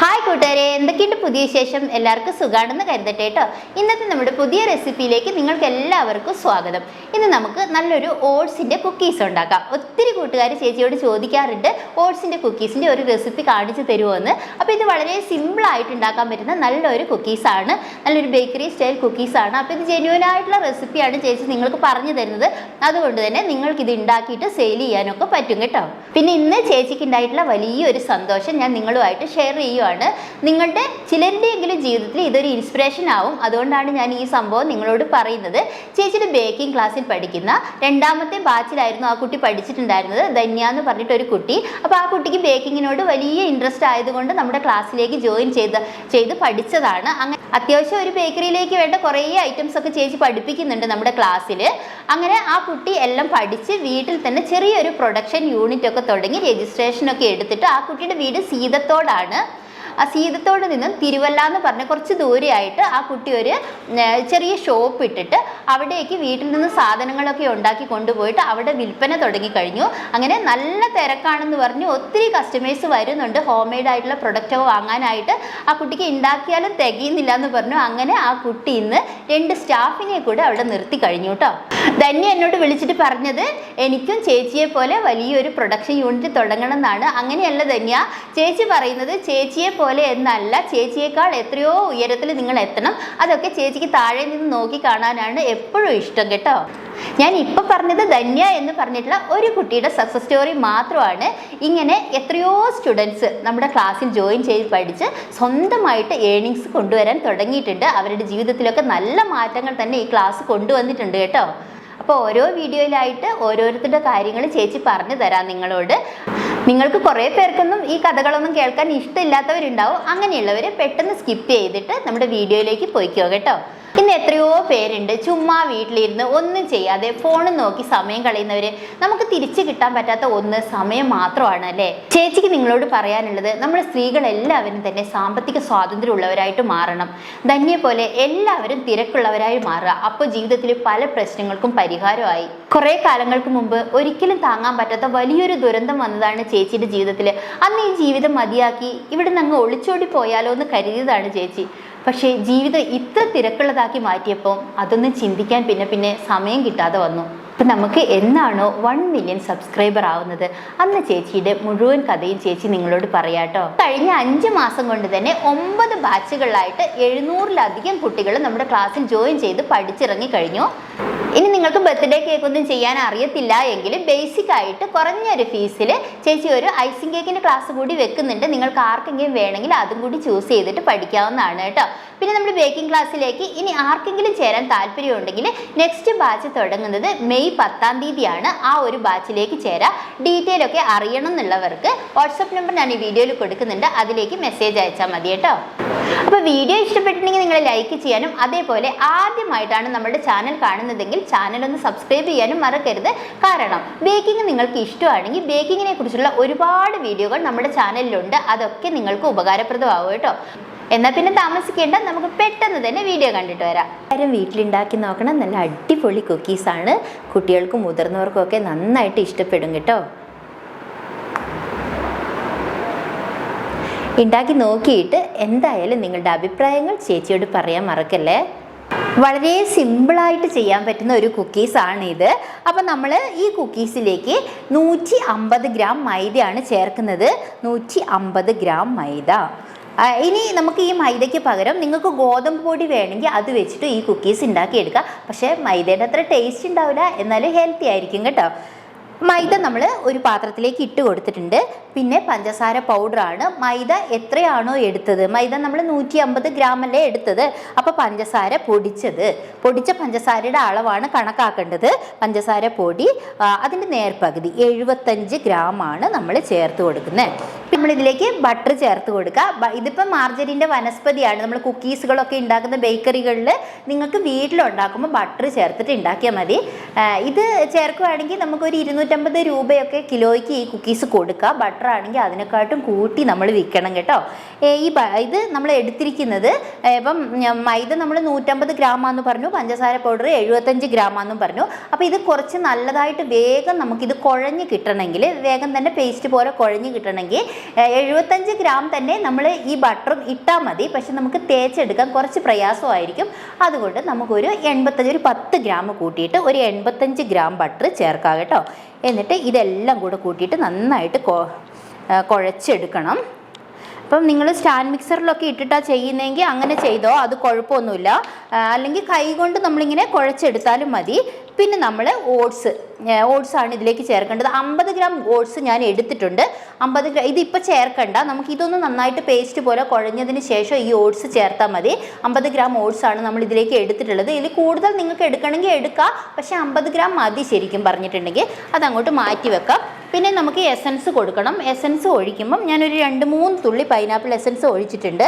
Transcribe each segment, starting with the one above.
Hi കൂട്ടുകാരെ എന്തൊക്കെയുണ്ട് പുതിയ വിശേഷം? എല്ലാവർക്കും സുഖാണെന്ന് കരുതട്ടെ കേട്ടോ. ഇന്നത്തെ നമ്മുടെ പുതിയ റെസിപ്പിയിലേക്ക് നിങ്ങൾക്ക് എല്ലാവർക്കും സ്വാഗതം. ഇന്ന് നമുക്ക് നല്ലൊരു ഓട്സിന്റെ കുക്കീസ് ഉണ്ടാക്കാം. ഒത്തിരി കൂട്ടുകാർ ചേച്ചിയോട് ചോദിക്കാറുണ്ട് ഓട്സിന്റെ കുക്കീസിന്റെ ഒരു റെസിപ്പി കാണിച്ചു തരുമോ എന്ന് അപ്പോൾ ഇത് വളരെ സിമ്പിളായിട്ട് ഉണ്ടാക്കാൻ പറ്റുന്ന നല്ലൊരു കുക്കീസാണ്. നല്ലൊരു ബേക്കറി സ്റ്റൈൽ കുക്കീസാണ്. അപ്പോൾ ഇത് ജെന്യൂൻ ആയിട്ടുള്ള റെസിപ്പിയാണ് ചേച്ചി നിങ്ങൾക്ക് പറഞ്ഞു തരുന്നത്. അതുകൊണ്ട് തന്നെ നിങ്ങൾക്ക് ഇത് ഉണ്ടാക്കിയിട്ട് സെയിൽ ചെയ്യാനൊക്കെ പറ്റും കേട്ടോ. പിന്നെ ഇന്ന് ചേച്ചിക്ക് ഉണ്ടായിട്ടുള്ള വലിയൊരു സന്തോഷം ഞാൻ നിങ്ങളുമായിട്ട് ഷെയർ ചെയ്യുവാണ്. നിങ്ങളുടെ ചിലരുടെയെങ്കിലും ജീവിതത്തിൽ ഇതൊരു ഇൻസ്പിറേഷൻ ആവും. അതുകൊണ്ടാണ് ഞാൻ ഈ സംഭവം നിങ്ങളോട് പറയുന്നത്. ചേച്ചിയുടെ ബേക്കിംഗ് ക്ലാസ്സിൽ പഠിക്കുന്ന രണ്ടാമത്തെ ബാച്ചിലായിരുന്നു ആ കുട്ടി പഠിച്ചിട്ടുണ്ടായിരുന്നത്. ധന്യ എന്ന് പറഞ്ഞിട്ട് ഒരു കുട്ടി. അപ്പോൾ ആ കുട്ടിക്ക് ബേക്കിങ്ങിനോട് വലിയ ഇൻട്രസ്റ്റ് ആയതുകൊണ്ട് നമ്മുടെ ക്ലാസ്സിലേക്ക് ജോയിൻ ചെയ്ത് ചെയ്ത് പഠിച്ചതാണ്. അങ്ങനെ അത്യാവശ്യം ഒരു ബേക്കറിയിലേക്ക് വേണ്ട കുറേ ഐറ്റംസ് ഒക്കെ ചേച്ചി പഠിപ്പിക്കുന്നുണ്ട് നമ്മുടെ ക്ലാസ്സിൽ അങ്ങനെ ആ കുട്ടി എല്ലാം പഠിച്ച് വീട്ടിൽ തന്നെ ചെറിയൊരു പ്രൊഡക്ഷൻ യൂണിറ്റ് ഒക്കെ തുടങ്ങി രജിസ്ട്രേഷൻ ഒക്കെ എടുത്തിട്ട് ആ കുട്ടിയുടെ വീട് സീതത്തോടാണ്. ആ സീതത്തോട് നിന്നും തിരുവല്ല എന്ന് പറഞ്ഞ കുറച്ച് ദൂരെയായിട്ട് ആ കുട്ടി ഒരു ചെറിയ ഷോപ്പ് ഇട്ടിട്ട് അവിടേക്ക് വീട്ടിൽ നിന്ന് സാധനങ്ങളൊക്കെ ഉണ്ടാക്കി കൊണ്ടുപോയിട്ട് അവിടെ വിൽപ്പന തുടങ്ങിക്കഴിഞ്ഞു അങ്ങനെ നല്ല തിരക്കാണെന്ന് പറഞ്ഞ് ഒത്തിരി കസ്റ്റമേഴ്സ് വരുന്നുണ്ട്. ഹോം മെയ്ഡ് ആയിട്ടുള്ള പ്രൊഡക്റ്റ് വാങ്ങാനായിട്ട്. ആ കുട്ടിക്ക് ഉണ്ടാക്കിയാലും തികയുന്നില്ല എന്ന് പറഞ്ഞു. അങ്ങനെ ആ കുട്ടി ഇന്ന് രണ്ട് സ്റ്റാഫിനെ കൂടെ അവിടെ നിർത്തി കഴിഞ്ഞു കേട്ടോ ധന്യ എന്നോട് വിളിച്ചിട്ട് പറഞ്ഞത് എനിക്കും ചേച്ചിയെ പോലെ വലിയൊരു പ്രൊഡക്ഷൻ യൂണിറ്റ് തുടങ്ങണം എന്നാണ് അങ്ങനെയല്ല ധന്യ. ചേച്ചി പറയുന്നത് ചേച്ചിയെ പോലെ എന്നല്ല. ചേച്ചിയേക്കാൾ എത്രയോ ഉയരത്തിൽ നിങ്ങൾ എത്തണം. അതൊക്കെ ചേച്ചിക്ക് താഴെ നിന്ന് നോക്കി കാണാനാണ് എപ്പോഴും ഇഷ്ടം കേട്ടോ. ഞാൻ ഇപ്പൊ പറഞ്ഞത് ധന്യ എന്ന് പറഞ്ഞിട്ടുള്ള ഒരു കുട്ടിയുടെ സക്സസ് സ്റ്റോറി മാത്രമാണ്. ഇങ്ങനെ എത്രയോ സ്റ്റുഡൻസ് നമ്മുടെ ക്ലാസ്സിൽ ജോയിൻ ചെയ്ത് പഠിച്ച് സ്വന്തമായിട്ട് ഏണിങ്സ് കൊണ്ടുവരാൻ തുടങ്ങിയിട്ടുണ്ട്. അവരുടെ ജീവിതത്തിലൊക്കെ നല്ല മാറ്റങ്ങൾ തന്നെ ഈ ക്ലാസ് കൊണ്ടുവന്നിട്ടുണ്ട് കേട്ടോ. അപ്പോൾ ഓരോ വീഡിയോയിലായിട്ട് ഓരോരുത്തരുടെ കാര്യങ്ങൾ ചേച്ചി പറഞ്ഞു തരാം നിങ്ങളോട്. നിങ്ങൾക്ക് കുറേ പേർക്കൊന്നും ഈ കഥകളൊന്നും കേൾക്കാൻ ഇഷ്ടമില്ലാത്തവരുണ്ടാവും. അങ്ങനെയുള്ളവർ പെട്ടെന്ന് സ്കിപ്പ് ചെയ്തിട്ട് നമ്മുടെ വീഡിയോയിലേക്ക് പോയിക്കോ കേട്ടോ. ഇന്ന് എത്രയോ പേരുണ്ട്. ചുമ്മാ വീട്ടിലിരുന്ന് ഒന്നും ചെയ്യാതെ ഫോണും നോക്കി സമയം കളയുന്നവര്. നമുക്ക് തിരിച്ചു കിട്ടാൻ പറ്റാത്ത ഒന്ന് സമയം മാത്രമാണ് അല്ലേ? ചേച്ചിക്ക് നിങ്ങളോട് പറയാനുള്ളത് നമ്മൾ സ്ത്രീകൾ എല്ലാവരും തന്നെ സാമ്പത്തിക സ്വാതന്ത്ര്യം ഉള്ളവരായിട്ട് മാറണം. ധന്യെ പോലെ എല്ലാവരും തിരക്കുള്ളവരായി മാറുക. അപ്പോൾ ജീവിതത്തിൽ പല പ്രശ്നങ്ങൾക്കും പരിഹാരമായി. കുറേ കാലങ്ങൾക്ക് മുമ്പ് ഒരിക്കലും താങ്ങാൻ പറ്റാത്ത വലിയൊരു ദുരന്തം വന്നതാണ് ചേച്ചിയുടെ ജീവിതത്തിൽ അന്ന് ഈ ജീവിതം മതിയാക്കി ഇവിടെ നിന്ന് അങ്ങ് ഒളിച്ചോടി പോയാലോ എന്ന് കരുതിയതാണ് ചേച്ചി. പക്ഷേ ജീവിതം ഇത്ര തിരക്കുള്ളതാക്കി മാറ്റിയപ്പോൾ അതൊന്നും ചിന്തിക്കാൻ പിന്നെ പിന്നെ സമയം കിട്ടാതെ വന്നു. അപ്പം നമുക്ക് എന്നാണോ വൺ മില്യൺ സബ്സ്ക്രൈബർ ആവുന്നത്? അന്ന് ചേച്ചിയുടെ മുഴുവൻ കഥയും ചേച്ചി നിങ്ങളോട് പറയാട്ടോ. കഴിഞ്ഞ അഞ്ച് മാസം കൊണ്ട് തന്നെ ഒമ്പത് ബാച്ചുകളിലായിട്ട് എഴുന്നൂറിലധികം കുട്ടികൾ നമ്മുടെ ക്ലാസ്സിൽ ജോയിൻ ചെയ്ത് പഠിച്ചിറങ്ങി കഴിഞ്ഞു. ഇനി നിങ്ങൾക്ക് ബർത്ത്ഡേ കേക്ക് ഒന്നും ചെയ്യാൻ അറിയത്തില്ല എങ്കിൽ ബേസിക് ആയിട്ട് കുറഞ്ഞൊരു ഫീസിൽ ചേച്ചി ഒരു ഐസിങ് കേക്കിന്റെ ക്ലാസ് കൂടി വെക്കുന്നുണ്ട്. നിങ്ങൾക്ക് ആർക്കെങ്കിലും വേണമെങ്കിൽ അതും കൂടി ചൂസ് ചെയ്തിട്ട് പഠിക്കാവുന്നതാണ് കേട്ടോ. പിന്നെ നമ്മുടെ ബേക്കിംഗ് ക്ലാസ്സിലേക്ക് ഇനി ആർക്കെങ്കിലും ചേരാൻ താല്പര്യമുണ്ടെങ്കിൽ നെക്സ്റ്റ് ബാച്ച് തുടങ്ങുന്നത് മെയ് പത്താം തീയതിയാണ്. ആ ഒരു ബാച്ചിലേക്ക് ചേരാം. ഡീറ്റെയിൽ ഒക്കെ അറിയണം എന്നുള്ളവർക്ക് വാട്സപ്പ് നമ്പർ ഞാൻ ഈ വീഡിയോയിൽ കൊടുക്കുന്നുണ്ട്. അതിലേക്ക് മെസ്സേജ് അയച്ചാൽ മതി കേട്ടോ. അപ്പോൾ വീഡിയോ ഇഷ്ടപ്പെട്ടിട്ടുണ്ടെങ്കിൽ നിങ്ങൾ ലൈക്ക് ചെയ്യാനും അതേപോലെ ആദ്യമായിട്ടാണ് നമ്മുടെ ചാനൽ കാണുന്നതെങ്കിൽ ചാനൽ ഒന്ന് സബ്സ്ക്രൈബ് ചെയ്യാനും മറക്കരുത്. കാരണം ബേക്കിംഗ് നിങ്ങൾക്ക് ഇഷ്ടമാണെങ്കിൽ ബേക്കിങ്ങിനെ കുറിച്ചുള്ള ഒരുപാട് വീഡിയോകൾ നമ്മുടെ ചാനലിലുണ്ട് അതൊക്കെ നിങ്ങൾക്ക് ഉപകാരപ്രദമാവും കേട്ടോ. എന്നാൽ പിന്നെ താമസിക്കേണ്ട നമുക്ക് പെട്ടെന്ന് തന്നെ വീഡിയോ കണ്ടിട്ട് വരാം. എല്ലാവരും വീട്ടിലുണ്ടാക്കി നോക്കണം. നല്ല അടിപൊളി കുക്കീസാണ് കുട്ടികൾക്കും മുതിർന്നവർക്കും ഒക്കെ നന്നായിട്ട് ഇഷ്ടപ്പെടും കേട്ടോ. ഉണ്ടാക്കി നോക്കിയിട്ട് എന്തായാലും നിങ്ങളുടെ അഭിപ്രായങ്ങൾ ചേച്ചിയോട് പറയാൻ മറക്കല്ലേ? വളരെ സിമ്പിളായിട്ട് ചെയ്യാൻ പറ്റുന്ന ഒരു കുക്കീസാണ് ഇത് അപ്പം നമ്മൾ ഈ കുക്കീസിലേക്ക് നൂറ്റി അമ്പത് ഗ്രാം മൈദയാണ് ചേർക്കുന്നത്. നൂറ്റി അമ്പത് ഗ്രാം മൈദ. ഇനി നമുക്ക് ഈ മൈദയ്ക്ക് പകരം നിങ്ങൾക്ക് ഗോതമ്പ് പൊടി വേണമെങ്കിൽ അത് വെച്ചിട്ട് ഈ കുക്കീസ് ഉണ്ടാക്കിയെടുക്കാം. പക്ഷേ മൈദയുടെ അത്ര ടേസ്റ്റ് ഉണ്ടാവില്ല. എന്നാലും ഹെൽത്തി ആയിരിക്കും കേട്ടോ. മൈദ നമ്മൾ ഒരു പാത്രത്തിലേക്ക് ഇട്ട് കൊടുത്തിട്ടുണ്ട്. പിന്നെ പഞ്ചസാര പൗഡറാണ് മൈദ എത്രയാണോ എടുത്തത്? മൈദ നമ്മൾ നൂറ്റി അമ്പത് ഗ്രാം അല്ലേ എടുത്തത്? അപ്പോൾ പഞ്ചസാര പൊടിച്ചത്. പൊടിച്ച പഞ്ചസാരയുടെ അളവാണ് കണക്കാക്കേണ്ടത്. പഞ്ചസാര പൊടി അതിന്റെ നേർപകുതി എഴുപത്തഞ്ച് ഗ്രാമാണ് നമ്മൾ ചേർത്ത് കൊടുക്കുന്നത് നമ്മൾ ഇതിലേക്ക് ബട്ടർ ചേർത്ത് കൊടുക്കുക ഇതിപ്പോൾ ഇതിപ്പം മാർജറിന്റെ വനസ്പതിയാണ്. നമ്മൾ കുക്കീസുകളൊക്കെ ഉണ്ടാക്കുന്ന ബേക്കറികളിൽ നിങ്ങൾക്ക് വീട്ടിലുണ്ടാക്കുമ്പോൾ ബട്ടർ ചേർത്തിട്ട് ഉണ്ടാക്കിയാൽ മതി. ഇത് ചേർക്കുകയാണെങ്കിൽ നമുക്കൊരു ഇരുന്നൂറ്റി ഇരുന്നൂറ്റമ്പത് രൂപയൊക്കെ കിലോയ്ക്ക് ഈ കുക്കീസ് കൊടുക്കുക ബട്ടർ ആണെങ്കിൽ അതിനെക്കാട്ടും കൂട്ടി നമ്മൾ വിൽക്കണം കേട്ടോ. ഈ ഇത് നമ്മൾ എടുത്തിരിക്കുന്നത് ഇപ്പം മൈദ നമ്മൾ നൂറ്റമ്പത് ഗ്രാമാന്ന് പറഞ്ഞു പഞ്ചസാര പൗഡർ എഴുപത്തഞ്ച് ഗ്രാമാന്നും പറഞ്ഞു. അപ്പോൾ ഇത് കുറച്ച് നല്ലതായിട്ട് വേഗം നമുക്കിത് കുഴഞ്ഞ് കിട്ടണമെങ്കിൽ വേഗം തന്നെ പേസ്റ്റ് പോലെ കുഴഞ്ഞ് കിട്ടണമെങ്കിൽ എഴുപത്തഞ്ച് ഗ്രാം തന്നെ നമ്മൾ ഈ ബട്ടറും ഇട്ടാൽ മതി. പക്ഷെ നമുക്ക് തേച്ചെടുക്കാൻ കുറച്ച് പ്രയാസമായിരിക്കും. അതുകൊണ്ട് നമുക്കൊരു എൺപത്തഞ്ച് ഒരു പത്ത് ഗ്രാം കൂട്ടിയിട്ട് ഒരു എൺപത്തഞ്ച് ഗ്രാം ബട്ടർ ചേർക്കാം കേട്ടോ. എന്നിട്ട് ഇതെല്ലാം കൂടെ കൂട്ടിയിട്ട് നന്നായിട്ട് കുഴച്ചെടുക്കണം. അപ്പം നിങ്ങൾ സ്റ്റാൻഡ് മിക്സറിലൊക്കെ ഇട്ടിട്ടാണ് ചെയ്യുന്നതെങ്കിൽ അങ്ങനെ ചെയ്തോ അത് കുഴപ്പമൊന്നുമില്ല. അല്ലെങ്കിൽ കൈ കൊണ്ട് നമ്മളിങ്ങനെ കുഴച്ചെടുത്താലും മതി. പിന്നെ നമ്മൾ ഓട്സ് ഓട്സ് ആണ് ഇതിലേക്ക് ചേർക്കേണ്ടത്. അമ്പത് ഗ്രാം ഓട്സ് ഞാൻ എടുത്തിട്ടുണ്ട്. അമ്പത് ഗ്രാം ഇതിപ്പോൾ ചേർക്കണ്ട. നമുക്ക് ഇതൊന്ന് നന്നായിട്ട് പേസ്റ്റ് പോലെ കുഴഞ്ഞതിന് ശേഷം ഈ ഓട്സ് ചേർത്താൽ മതി. അമ്പത് ഗ്രാം ഓട്സ് ആണ് നമ്മൾ ഇതിലേക്ക് എടുത്തിട്ടുള്ളത്. ഇതിൽ കൂടുതൽ നിങ്ങൾക്ക് എടുക്കണമെങ്കിൽ എടുക്കാം. പക്ഷേ അമ്പത് ഗ്രാം മതി ശരിക്കും പറഞ്ഞിട്ടുണ്ടെങ്കിൽ. അതങ്ങോട്ട് മാറ്റി വെക്കാം. പിന്നെ നമുക്ക് എസൻസ് കൊടുക്കണം. എസൻസ് ഒഴിക്കുമ്പം ഞാനൊരു രണ്ട് മൂന്ന് തുള്ളി പൈനാപ്പിൾ എസൻസ് ഒഴിച്ചിട്ടുണ്ട്.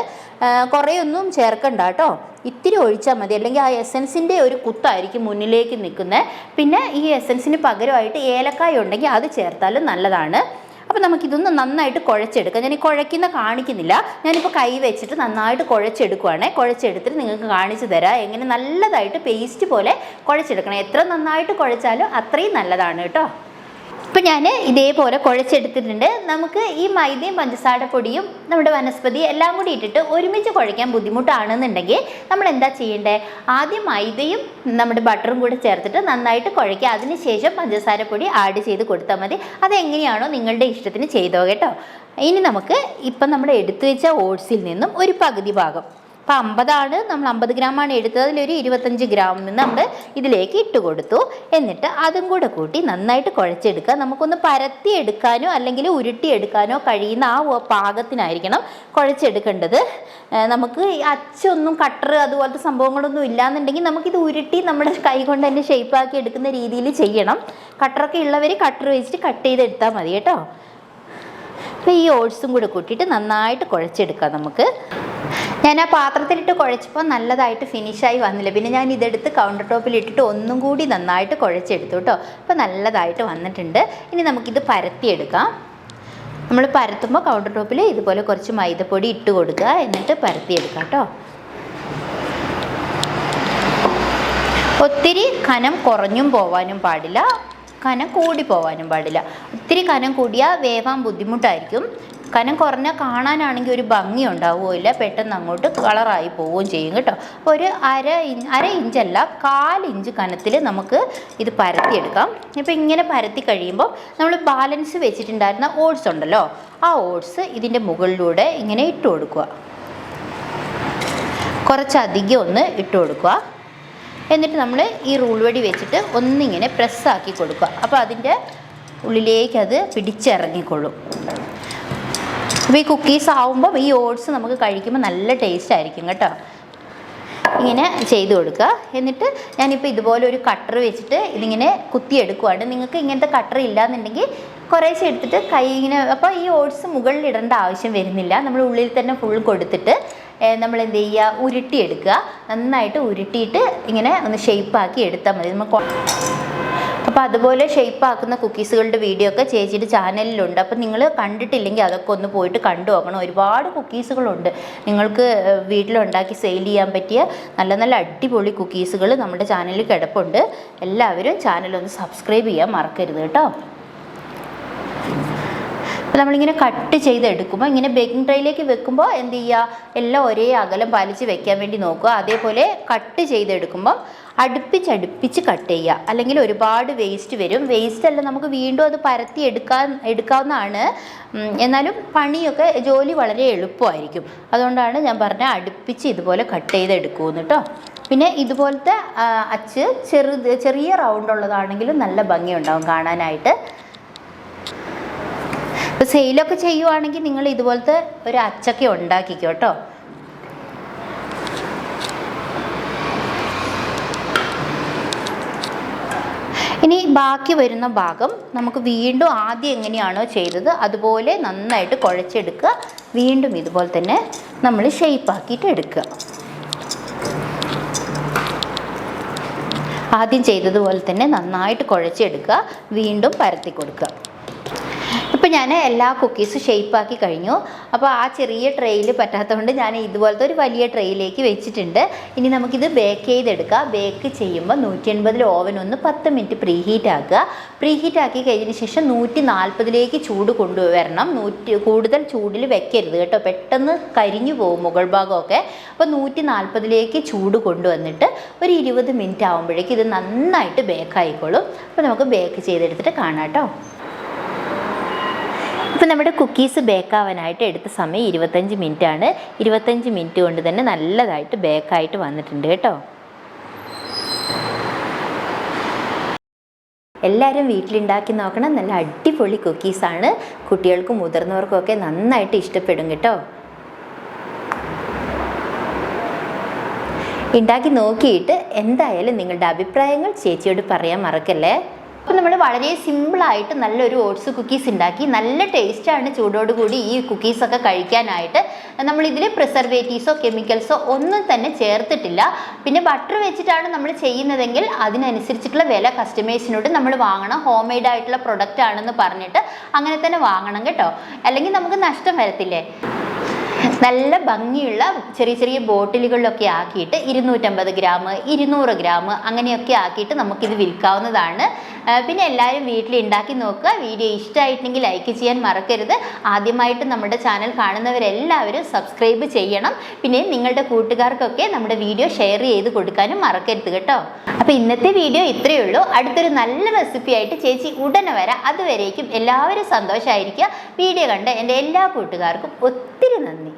കുറേയൊന്നും ചേർക്കണ്ട കേട്ടോ. ഇത്തിരി ഒഴിച്ചാൽ മതി. അല്ലെങ്കിൽ ആ എസൻസിന്റെ ഒരു കുത്തായിരിക്കും മുന്നിലേക്ക് നിൽക്കുന്നത് പിന്നെ ഈ എസൻസിന് പകരമായിട്ട് ഏലക്കായ ഉണ്ടെങ്കിൽ അത് ചേർത്താലും നല്ലതാണ്. അപ്പോൾ നമുക്കിതൊന്ന് നന്നായിട്ട് കുഴച്ചെടുക്കാം. ഞാൻ ഈ കുഴയ്ക്കുന്ന കാണിക്കുന്നില്ല. ഞാനിപ്പോൾ കൈ വെച്ചിട്ട് നന്നായിട്ട് കുഴച്ചെടുക്കുവാണ്. കുഴച്ചെടുത്തിട്ട് നിങ്ങൾക്ക് കാണിച്ചു തരാം. എങ്ങനെ നല്ലതായിട്ട് പേസ്റ്റ് പോലെ കുഴച്ചെടുക്കണം. എത്ര നന്നായിട്ട് കുഴച്ചാലും അത്രയും നല്ലതാണ് കേട്ടോ. ഇപ്പം ഞാൻ ഇതേപോലെ കുഴച്ചെടുത്തിട്ടുണ്ട്. നമുക്ക് ഈ മൈദയും പഞ്ചസാര പൊടിയും നമ്മുടെ വനസ്പതി എല്ലാം കൂടി ഇട്ടിട്ട് ഒരുമിച്ച് കുഴയ്ക്കാൻ ബുദ്ധിമുട്ടാണെന്നുണ്ടെങ്കിൽ നമ്മൾ എന്താ ചെയ്യേണ്ടത് ആദ്യം മൈദയും നമ്മുടെ ബട്ടറും കൂടെ ചേർത്തിട്ട് നന്നായിട്ട് കുഴയ്ക്കുക. അതിനുശേഷം പഞ്ചസാര പൊടി ആഡ് ചെയ്ത് കൊടുത്താൽ മതി. അതെങ്ങനെയാണോ നിങ്ങളുടെ ഇഷ്ടത്തിന് ചെയ്തോ കേട്ടോ. ഇനി നമുക്ക് ഇപ്പം നമ്മൾ എടുത്തു വെച്ച ഓട്സിൽ നിന്നും ഒരു പകുതി ഭാഗം അപ്പോൾ അമ്പതാണ് നമ്മൾ അമ്പത് ഗ്രാമാണ് എടുത്തത്. അതിലൊരു ഇരുപത്തഞ്ച് ഗ്രാം നമ്മൾ ഇതിലേക്ക് ഇട്ട് കൊടുത്തു. എന്നിട്ട് അതും കൂടെ കൂട്ടി നന്നായിട്ട് കുഴച്ചെടുക്കുക. നമുക്കൊന്ന് പരത്തി എടുക്കാനോ അല്ലെങ്കിൽ ഉരുട്ടി എടുക്കാനോ കഴിയുന്ന ആ പാകത്തിനായിരിക്കണം കുഴച്ചെടുക്കേണ്ടത്. നമുക്ക് അച്ചൊന്നും കട്ടർ അതുപോലത്തെ സംഭവങ്ങളൊന്നും ഇല്ലാന്നുണ്ടെങ്കിൽ നമുക്കിത് ഉരുട്ടി നമ്മുടെ കൈ കൊണ്ട് തന്നെ ഷേപ്പാക്കി എടുക്കുന്ന രീതിയിൽ ചെയ്യണം. കട്ടറൊക്കെ ഉള്ളവർ കട്ടർ വെച്ചിട്ട് കട്ട് ചെയ്തെടുത്താൽ മതി കേട്ടോ. അപ്പോൾ ഈ ഓട്സും കൂടെ കൂട്ടിയിട്ട് നന്നായിട്ട് കുഴച്ചെടുക്കാം നമുക്ക്. ഞാൻ ആ പാത്രത്തിലിട്ട് കുഴച്ചപ്പോൾ നല്ലതായിട്ട് ഫിനിഷായി വന്നില്ല. പിന്നെ ഞാൻ ഇതെടുത്ത് കൗണ്ടർ ടോപ്പിൽ ഇട്ടിട്ട് ഒന്നും കൂടി നന്നായിട്ട് കുഴച്ചെടുത്തു കേട്ടോ. അപ്പോൾ നല്ലതായിട്ട് വന്നിട്ടുണ്ട്. ഇനി നമുക്കിത് പരത്തിയെടുക്കാം. നമ്മൾ പരത്തുമ്പോൾ കൗണ്ടർ ടോപ്പിൽ ഇതുപോലെ കുറച്ച് മൈദപ്പൊടി ഇട്ട് കൊടുക്കുക. എന്നിട്ട് പരത്തിയെടുക്കാം കേട്ടോ. ഒത്തിരി കനം കുറഞ്ഞും പോവാനും പാടില്ല. കനം കൂടി പോവാനും പാടില്ല. ഒത്തിരി കനം കൂടിയാൽ വേവാൻ ബുദ്ധിമുട്ടായിരിക്കും. കനം കുറഞ്ഞ കാണാനാണെങ്കിൽ ഒരു ഭംഗി ഉണ്ടാവുകയില്ല പെട്ടെന്ന് അങ്ങോട്ട് കളറായി പോവുകയും ചെയ്യും കേട്ടോ. അപ്പോൾ ഒരു അര ഇഞ്ച് അര ഇഞ്ചല്ല കാൽ ഇഞ്ച് കനത്തിൽ നമുക്ക് ഇത് പരത്തിയെടുക്കാം. ഇപ്പോൾ ഇങ്ങനെ പരത്തി കഴിയുമ്പോൾ നമ്മൾ ബാലൻസ് വെച്ചിട്ടുണ്ടായിരുന്ന ഓട്സ് ഉണ്ടല്ലോ ആ ഓട്സ് ഇതിന്റെ മുകളിലൂടെ ഇങ്ങനെ ഇട്ട് കൊടുക്കുക. കുറച്ചധികം ഒന്ന് ഇട്ട് കൊടുക്കുക. എന്നിട്ട് നമ്മൾ ഈ റൂൾ വടി വെച്ചിട്ട് ഒന്നിങ്ങനെ പ്രസ്സാക്കി കൊടുക്കുക. അപ്പോൾ അതിന്റെ ഉള്ളിലേക്ക് അത് പിടിച്ചിറങ്ങിക്കൊള്ളും. അപ്പോൾ ഈ കുക്കീസ് ആവുമ്പോൾ ഈ ഓട്സ് നമുക്ക് കഴിക്കുമ്പോൾ നല്ല ടേസ്റ്റ് ആയിരിക്കും കേട്ടോ. ഇങ്ങനെ ചെയ്ത് കൊടുക്കുക. എന്നിട്ട് ഞാനിപ്പോൾ ഇതുപോലെ ഒരു കട്ടർ വെച്ചിട്ട് ഇതിങ്ങനെ കുത്തിയെടുക്കുവാണ് നിങ്ങൾക്ക് ഇങ്ങനത്തെ കട്ടർ ഇല്ലാന്നുണ്ടെങ്കിൽ കുറേശ്ശെ എടുത്തിട്ട് കൈ ഇങ്ങനെ അപ്പോൾ ഈ ഓട്സ് മുകളിൽ ഇടേണ്ട ആവശ്യം വരുന്നില്ല. നമ്മൾ ഉള്ളിൽ തന്നെ ഫുൾ കൊടുത്തിട്ട് നമ്മൾ എന്ത് ചെയ്യുക? ഉരുട്ടിയെടുക്കുക നന്നായിട്ട് ഉരുട്ടിയിട്ട് ഇങ്ങനെ ഒന്ന് ഷേപ്പാക്കി എടുത്താൽ മതി. നമ്മൾ അപ്പോൾ അതുപോലെ ഷേപ്പ് ആക്കുന്ന കുക്കീസുകളുടെ വീഡിയോ ഒക്കെ ചേച്ചിയുടെ ചാനലിലുണ്ട് അപ്പോൾ നിങ്ങൾ കണ്ടിട്ടില്ലെങ്കിൽ അതൊക്കെ ഒന്ന് പോയിട്ട് കണ്ടു നോക്കണം. ഒരുപാട് കുക്കീസുകളുണ്ട് നിങ്ങൾക്ക് വീട്ടിലുണ്ടാക്കി സെയിൽ ചെയ്യാൻ പറ്റിയ നല്ല നല്ല അടിപൊളി കുക്കീസുകൾ നമ്മുടെ ചാനലിൽ കിടപ്പുണ്ട്. എല്ലാവരും ചാനലൊന്ന് സബ്സ്ക്രൈബ് ചെയ്യാൻ മറക്കരുത് കേട്ടോ. അപ്പോൾ നമ്മളിങ്ങനെ കട്ട് ചെയ്തെടുക്കുമ്പോൾ ഇങ്ങനെ ബേക്കിംഗ് ട്രേയിലേക്ക് വെക്കുമ്പോൾ എന്ത് ചെയ്യുക എല്ലാം ഒരേ അകലം പാലിച്ച് വെക്കാൻ വേണ്ടി നോക്കുക. അതേപോലെ കട്ട് ചെയ്തെടുക്കുമ്പോൾ അടുപ്പിച്ചടുപ്പിച്ച് കട്ട് ചെയ്യുക. അല്ലെങ്കിൽ ഒരുപാട് വേസ്റ്റ് വരും. വേസ്റ്റ് അല്ല നമുക്ക് വീണ്ടും അത് പരത്തി എടുക്കാൻ എടുക്കാവുന്നതാണ്. എന്നാലും പണിയൊക്കെ ജോലി വളരെ എളുപ്പമായിരിക്കും. അതുകൊണ്ടാണ് ഞാൻ പറഞ്ഞ അടുപ്പിച്ച് ഇതുപോലെ കട്ട് ചെയ്തെടുക്കുമെന്ന് കേട്ടോ പിന്നെ ഇതുപോലത്തെ അച്ച് ചെറുത് ചെറിയ റൗണ്ട് ഉള്ളതാണെങ്കിലും നല്ല ഭംഗിയുണ്ടാവും കാണാനായിട്ട്. സെയിലൊക്കെ ചെയ്യുവാണെങ്കിൽ നിങ്ങൾ ഇതുപോലത്തെ ഒരു അച്ചക്ക ഉണ്ടാക്കിക്കോ കേട്ടോ. ഇനി ബാക്കി വരുന്ന ഭാഗം നമുക്ക് വീണ്ടും ആദ്യം എങ്ങനെയാണോ ചെയ്തത് അതുപോലെ നന്നായിട്ട് കുഴച്ചെടുക്കുക. വീണ്ടും ഇതുപോലെ തന്നെ നമ്മൾ ഷെയ്പ്പാക്കിയിട്ട് എടുക്കുക. ആദ്യം ചെയ്തതുപോലെ തന്നെ നന്നായിട്ട് കുഴച്ചെടുക്കുക. വീണ്ടും പരത്തി കൊടുക്കുക. ഇപ്പം ഞാൻ എല്ലാ കുക്കീസും ഷേപ്പാക്കി കഴിഞ്ഞു. അപ്പോൾ ആ ചെറിയ ട്രെയിൽ പറ്റാത്തതുകൊണ്ട് ഞാൻ ഇതുപോലത്തെ ഒരു വലിയ ട്രെയിലേക്ക് വെച്ചിട്ടുണ്ട്. ഇനി നമുക്കിത് ബേക്ക് ചെയ്തെടുക്കാം. ബേക്ക് ചെയ്യുമ്പോൾ നൂറ്റി എൺപതിൽ ഓവൻ ഒന്ന് പത്ത് മിനിറ്റ് പ്രീ ഹീറ്റ് ആക്കുക. പ്രീ ഹീറ്റ് ആക്കി കഴിഞ്ഞതിന് ശേഷം നൂറ്റി നാൽപ്പതിലേക്ക് ചൂട് കൊണ്ടുവരണം. നൂറ്റി കൂടുതൽ ചൂടിൽ വെക്കരുത് കേട്ടോ. പെട്ടെന്ന് കരിഞ്ഞു പോകും മുകൾ ഭാഗമൊക്കെ. അപ്പോൾ നൂറ്റി നാൽപ്പതിലേക്ക് ചൂട് കൊണ്ടുവന്നിട്ട് ഒരു ഇരുപത് മിനിറ്റ് ആകുമ്പോഴേക്കും ഇത് നന്നായിട്ട് ബേക്ക് ആയിക്കോളും. അപ്പോൾ നമുക്ക് ബേക്ക് ചെയ്തെടുത്തിട്ട് കാണാം കേട്ടോ. ഇപ്പം നമ്മുടെ കുക്കീസ് ബേക്കാവാനായിട്ട് എടുത്ത സമയം ഇരുപത്തഞ്ച് മിനിറ്റ് ആണ്. ഇരുപത്തഞ്ച് മിനിറ്റ് കൊണ്ട് തന്നെ നല്ലതായിട്ട് ബേക്കായിട്ട് വന്നിട്ടുണ്ട് കേട്ടോ. എല്ലാവരും വീട്ടിലുണ്ടാക്കി നോക്കണം. നല്ല അടിപൊളി കുക്കീസാണ് കുട്ടികൾക്കും മുതിർന്നവർക്കും ഒക്കെ നന്നായിട്ട് ഇഷ്ടപ്പെടും കേട്ടോ. ഉണ്ടാക്കി നോക്കിയിട്ട് എന്തായാലും നിങ്ങളുടെ അഭിപ്രായങ്ങൾ ചേച്ചിയോട് പറയാൻ മറക്കല്ലേ? അപ്പോൾ നമ്മൾ വളരെ സിമ്പിളായിട്ട് നല്ലൊരു ഓട്സ് കുക്കീസ് ഉണ്ടാക്കി. നല്ല ടേസ്റ്റാണ് ചൂടോടുകൂടി ഈ കുക്കീസൊക്കെ കഴിക്കാനായിട്ട്. നമ്മളിതിൽ പ്രിസർവേറ്റീവ്സോ കെമിക്കൽസോ ഒന്നും തന്നെ ചേർത്തിട്ടില്ല. പിന്നെ ബട്ടർ വെച്ചിട്ടാണ് നമ്മൾ ചെയ്യുന്നതെങ്കിൽ അതിനനുസരിച്ചിട്ടുള്ള വില കസ്റ്റമേഴ്സിനോട് നമ്മൾ വാങ്ങണം. ഹോം മെയ്ഡ് ആയിട്ടുള്ള പ്രൊഡക്റ്റ് ആണെന്ന് പറഞ്ഞിട്ട് അങ്ങനെ തന്നെ വാങ്ങണം കേട്ടോ. അല്ലെങ്കിൽ നമുക്ക് നഷ്ടം വരത്തില്ലേ? നല്ല ഭംഗിയുള്ള ചെറിയ ചെറിയ ബോട്ടിലുകളിലൊക്കെ ആക്കിയിട്ട് ഇരുന്നൂറ്റമ്പത് ഗ്രാം ഇരുന്നൂറ് ഗ്രാം അങ്ങനെയൊക്കെ ആക്കിയിട്ട് നമുക്കിത് വിൽക്കാവുന്നതാണ്. പിന്നെ എല്ലാവരും വീട്ടിൽ ഉണ്ടാക്കി നോക്കുക. വീഡിയോ ഇഷ്ടമായിട്ടുണ്ടെങ്കിൽ ലൈക്ക് ചെയ്യാൻ മറക്കരുത്. ആദ്യമായിട്ട് നമ്മുടെ ചാനൽ കാണുന്നവരെല്ലാവരും സബ്സ്ക്രൈബ് ചെയ്യണം. പിന്നെ നിങ്ങളുടെ കൂട്ടുകാർക്കൊക്കെ നമ്മുടെ വീഡിയോ ഷെയർ ചെയ്ത് കൊടുക്കാനും മറക്കരുത് കേട്ടോ. അപ്പോൾ ഇന്നത്തെ വീഡിയോ ഇത്രയേ ഉള്ളൂ. അടുത്തൊരു നല്ല റെസിപ്പി ആയിട്ട് ചേച്ചി ഉടനെ വരാം. അതുവരേക്കും എല്ലാവരും സന്തോഷമായിരിക്കുക. വീഡിയോ കണ്ട എന്റെ എല്ലാ കൂട്ടുകാർക്കും ഒത്തിരി നന്ദി.